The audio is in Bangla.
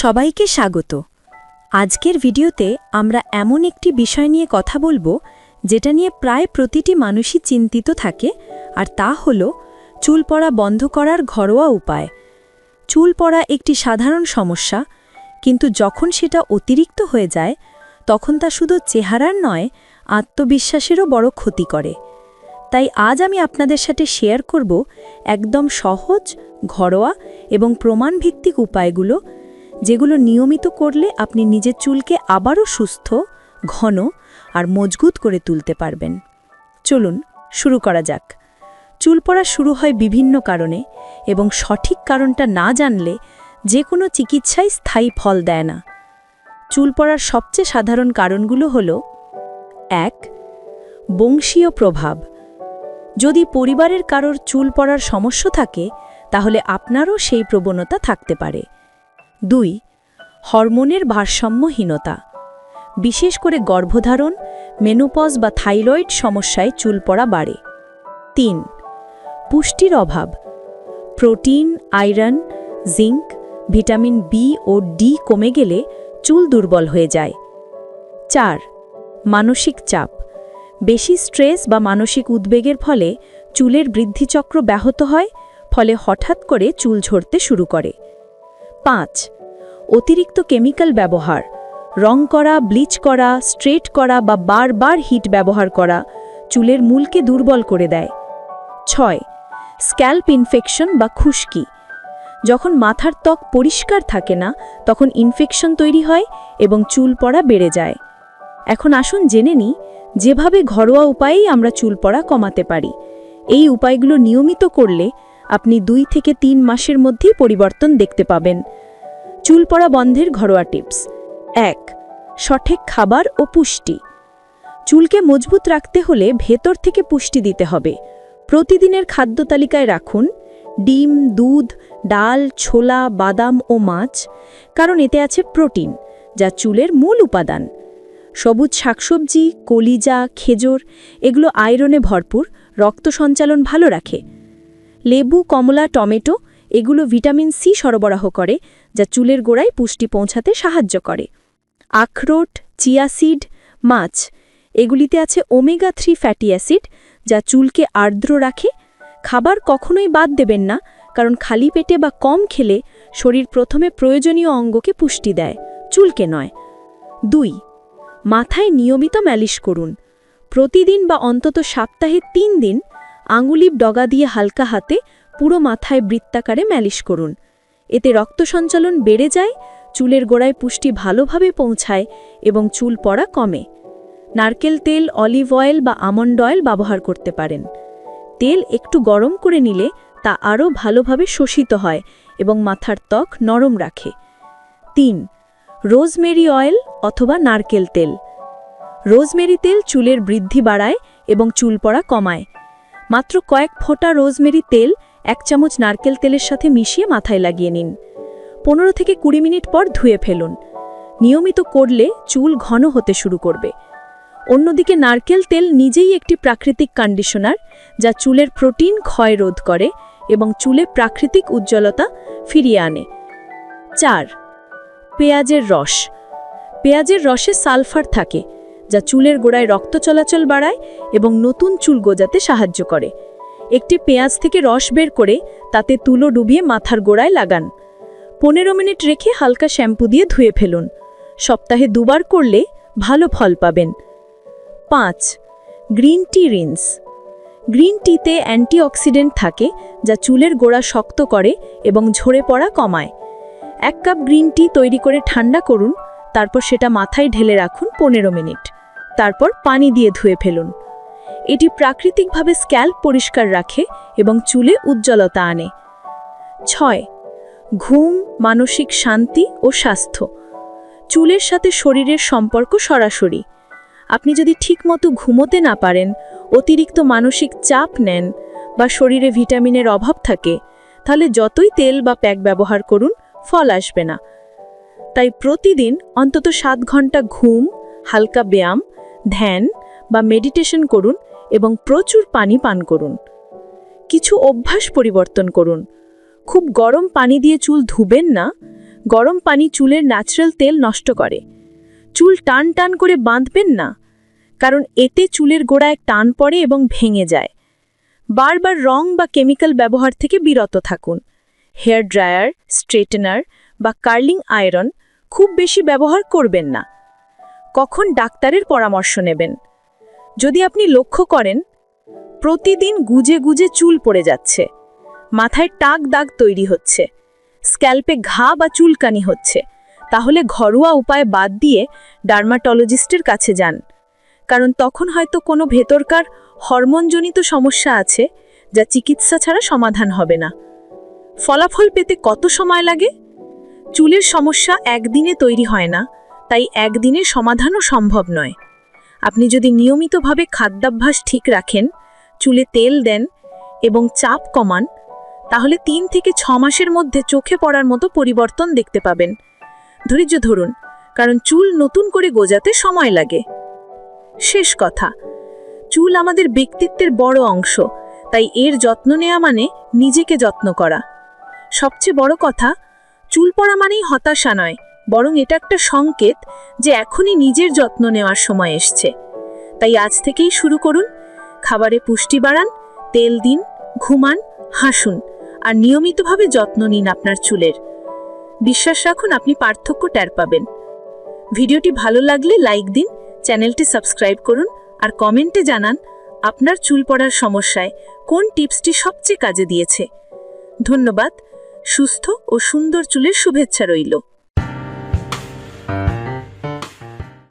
সবাইকে স্বাগত। আজকের ভিডিওতে আমরা এমন একটি বিষয় নিয়ে কথা বলব, যেটা নিয়ে প্রায় প্রতিটি মানুষই চিন্তিত থাকে, আর তা হল চুল পড়া বন্ধ করার ঘরোয়া উপায়। চুল পড়া একটি সাধারণ সমস্যা, কিন্তু যখন সেটা অতিরিক্ত হয়ে যায়, তখন তা শুধু চেহারার নয়, আত্মবিশ্বাসেরও বড় ক্ষতি করে। তাই আজ আমি আপনাদের সাথে শেয়ার করব একদম সহজ, ঘরোয়া এবং প্রমাণভিত্তিক উপায়গুলো যেগুলো নিয়মিত করলে আপনি নিজের চুলকে আবারও সুস্থ, ঘন আর মজবুত করে তুলতে পারবেন। চলুন শুরু করা যাক। চুল পড়া শুরু হয় বিভিন্ন কারণে এবং সঠিক কারণটা না জানলে যে কোনো চিকিৎসাই স্থায়ী ফল দেয় না। চুল পড়ার সবচেয়ে সাধারণ কারণগুলো হল, এক, বংশীয় প্রভাব। যদি পরিবারের কারোর চুল পড়ার সমস্যা থাকে, তাহলে আপনারও সেই প্রবণতা থাকতে পারে। দুই, হরমোনের ভারসাম্যহীনতা। বিশেষ করে গর্ভধারণ, মেনোপজ বা থাইরয়েড সমস্যায় চুল পড়া বাড়ে। তিন, পুষ্টির অভাব। Protein, iron, zinc, vitamin B ও ডি কমে গেলে চুল দুর্বল হয়ে যায়। চার, মানসিক চাপ। বেশি স্ট্রেস বা মানসিক উদ্বেগের ফলে চুলের বৃদ্ধিচক্র ব্যাহত হয়, ফলে হঠাৎ করে চুল ঝরতে শুরু করে। পাঁচ, অতিরিক্ত কেমিক্যাল ব্যবহার, রং করা, ব্লিচ করা, স্ট্রেট করা বা বারবার হিট ব্যবহার করা চুলের মূলকে দুর্বল করে দেয়। ছয়, স্ক্যাল্প ইনফেকশন বা খুশকি, যখন মাথার ত্বক পরিষ্কার থাকে না, তখন ইনফেকশন তৈরি হয় এবং চুল পড়া বেড়ে যায়। এখন আসুন জেনে নিই, যেভাবে ঘরোয়া উপায়েই আমরা চুল পড়া কমাতে পারি। এই উপায়গুলো নিয়মিত করলে আপনি দুই থেকে তিন মাসের মধ্যেই পরিবর্তন দেখতে পাবেন। চুল পড়া বন্ধের ঘরোয়া টিপস। এক, সঠিক খাবার ও পুষ্টি। চুলকে মজবুত রাখতে হলে ভেতর থেকে পুষ্টি দিতে হবে। প্রতিদিনের খাদ্য তালিকায় রাখুন ডিম, দুধ, ডাল, ছোলা, বাদাম ও মাছ, কারণ এতে আছে প্রোটিন, যা চুলের মূল উপাদান। সবুজ শাকসবজি, কলিজা, খেজুর, এগুলো আয়রনে ভরপুর, রক্ত সঞ্চালন ভালো রাখে। লেবু, কমলা, টমেটো এগুলো ভিটামিন সি সরবরাহ করে, যা চুলের গোড়ায় পুষ্টি পৌঁছাতে সাহায্য করে। আখরোট চিয়াসিড মাছ এগুলিতে আছে ওমেগা থ্রি ফ্যাটি অ্যাসিড, যা চুলকে আর্দ্র রাখে। খাবার কখনোই বাদ দেবেন না, কারণ খালি পেটে বা কম খেলে শরীর প্রথমে প্রয়োজনীয় অঙ্গকে পুষ্টি দেয়, চুলকে নয়। দুই, মাথায় নিয়মিত ম্যালিশ করুন। প্রতিদিন বা অন্তত সপ্তাহে তিন দিন আঙুলিপ ডগা দিয়ে হালকা হাতে পুরো মাথায় বৃত্তাকারে ম্যালিশ করুন। এতে রক্ত সঞ্চালন বেড়ে যায়, চুলের গোড়ায় পুষ্টি ভালোভাবে পৌঁছায় এবং চুল পড়া কমে। নারকেল তেল, অলিভ অয়েল বা আমন্ড অয়েল ব্যবহার করতে পারেন। তেল একটু গরম করে নিলে তা আরও ভালোভাবে শোষিত হয় এবং মাথার ত্বক নরম রাখে। তিন, রোজমেরি অয়েল অথবা নারকেল তেল। রোজমেরি তেল চুলের বৃদ্ধি বাড়ায় এবং চুল পড়া কমায়। মাত্র কয়েক ফোঁটা রোজমেরি তেল, এক চামচ নারকেল তেলের সাথে মিশিয়ে মাথায় লাগিয়ে নিন। পনেরো থেকে কুড়ি মিনিট পর ধুয়ে ফেলুন। নিয়মিত করলে চুল ঘন হতে শুরু করবে। অন্যদিকে নারকেল তেল নিজেই একটি প্রাকৃতিক কন্ডিশনার যা চুলের প্রোটিন ক্ষয় রোধ করে এবং চুলে প্রাকৃতিক উজ্জ্বলতা ফিরিয়ে আনে। চার, পেঁয়াজের রস। পেঁয়াজের রসে সালফার থাকে যা চুলের গোড়ায় রক্ত চলাচল বাড়ায় এবং নতুন চুল গোজাতে সাহায্য করে। একটি পেঁয়াজ থেকে রস বের করে তাতে তুলো ডুবিয়ে মাথার গোড়ায় লাগান। পনেরো মিনিট রেখে হালকা শ্যাম্পু দিয়ে ধুয়ে ফেলুন। সপ্তাহে দুবার করলে ভালো ফল পাবেন। পাঁচ, গ্রিন টি রিন্স। গ্রিন টিতে অ্যান্টিঅক্সিডেন্ট থাকে যা চুলের গোড়া শক্ত করে এবং ঝরে পড়া কমায়। এক কাপ গ্রিন টি তৈরি করে ঠান্ডা করুন তারপর সেটা মাথায় ঢেলে রাখুন পনেরো মিনিট। তারপর পানি দিয়ে ধুয়ে ফেলুন। এটি প্রাকৃতিকভাবে স্ক্যাল্প পরিষ্কার রাখে এবং চুলে উজ্জ্বলতা আনে। ছয়, ঘুম, মানসিক শান্তি ও স্বাস্থ্য। চুলের সাথে শরীরের সম্পর্ক সরাসরি। আপনি যদি ঠিকমতো ঘুমোতে না পারেন, অতিরিক্ত মানসিক চাপ নেন বা শরীরে ভিটামিনের অভাব থাকে, তাহলে যতই তেল বা প্যাক ব্যবহার করুন, ফল আসবে না। তাই প্রতিদিন অন্তত সাত ঘণ্টা ঘুম, হালকা ব্যায়াম, ধ্যান বা মেডিটেশন করুন এবং প্রচুর পানি পান করুন। কিছু অভ্যাস পরিবর্তন করুন। খুব গরম পানি দিয়ে চুল ধুবেন না, গরম পানি চুলের ন্যাচারাল তেল নষ্ট করে। চুল টান টান করে বাঁধবেন না, কারণ এতে চুলের গোড়ায় টান পড়ে এবং ভেঙে যায়। বারবার রং বা কেমিক্যাল ব্যবহার থেকে বিরত থাকুন। হেয়ার ড্রায়ার, স্ট্রেটেনার বা কার্লিং আয়রন খুব বেশি ব্যবহার করবেন না। কখন ডাক্তারের পরামর্শ নেবেন? যদি আপনি লক্ষ্য করেন, প্রতিদিন গুজে গুজে চুল পড়ে যাচ্ছে। মাথায় টাক দাগ তৈরি হচ্ছে। স্ক্যাল্পে ঘা বা চুলকানি হচ্ছে। তাহলে ঘরোয়া উপায় বাদ দিয়ে ডার্মাটোলজিস্টের কাছে যান। কারণ তখন হয়তো কোনো ভেতরকার হরমোনজনিত সমস্যা আছে, যা চিকিৎসা ছাড়া সমাধান হবে না। ফলাফল পেতে কত সময় লাগে? চুলের সমস্যা একদিনে তৈরি হয় না, তাই একদিনে সমাধানও সম্ভব নয়। আপনি যদি নিয়মিতভাবে খাদ্যাভ্যাস ঠিক রাখেন, চুলে তেল দেন এবং চাপ কমান, তাহলে তিন থেকে ছ মাসের মধ্যে চোখে পড়ার মতো পরিবর্তন দেখতে পাবেন। ধৈর্য ধরুন, কারণ চুল নতুন করে গোজাতে সময় লাগে। শেষ কথা, চুল আমাদের ব্যক্তিত্বের বড় অংশ, তাই এর যত্ন নেওয়া মানে নিজেকে যত্ন করা। সবচেয়ে বড় কথা চুল পড়া মানেই হতাশা নয়, বরং এটা একটা সংকেত যে এখনই নিজের যত্ন নেওয়ার সময় এসছে। তাই আজ থেকেই শুরু করুন, খাবারে পুষ্টি বাড়ান, তেল দিন, ঘুমান, হাসুন, আর নিয়মিতভাবে যত্ন নিন আপনার চুলের। বিশ্বাস রাখুন, আপনি পার্থক্য টের পাবেন। ভিডিওটি ভালো লাগলে লাইক দিন, চ্যানেলটি সাবস্ক্রাইব করুন, আর কমেন্টে জানান আপনার চুল পড়ার সমস্যায় কোন টিপসটি সবচেয়ে কাজে দিয়েছে। ধন্যবাদ সুস্থ ও সুন্দর চুলের শুভেচ্ছা রইল।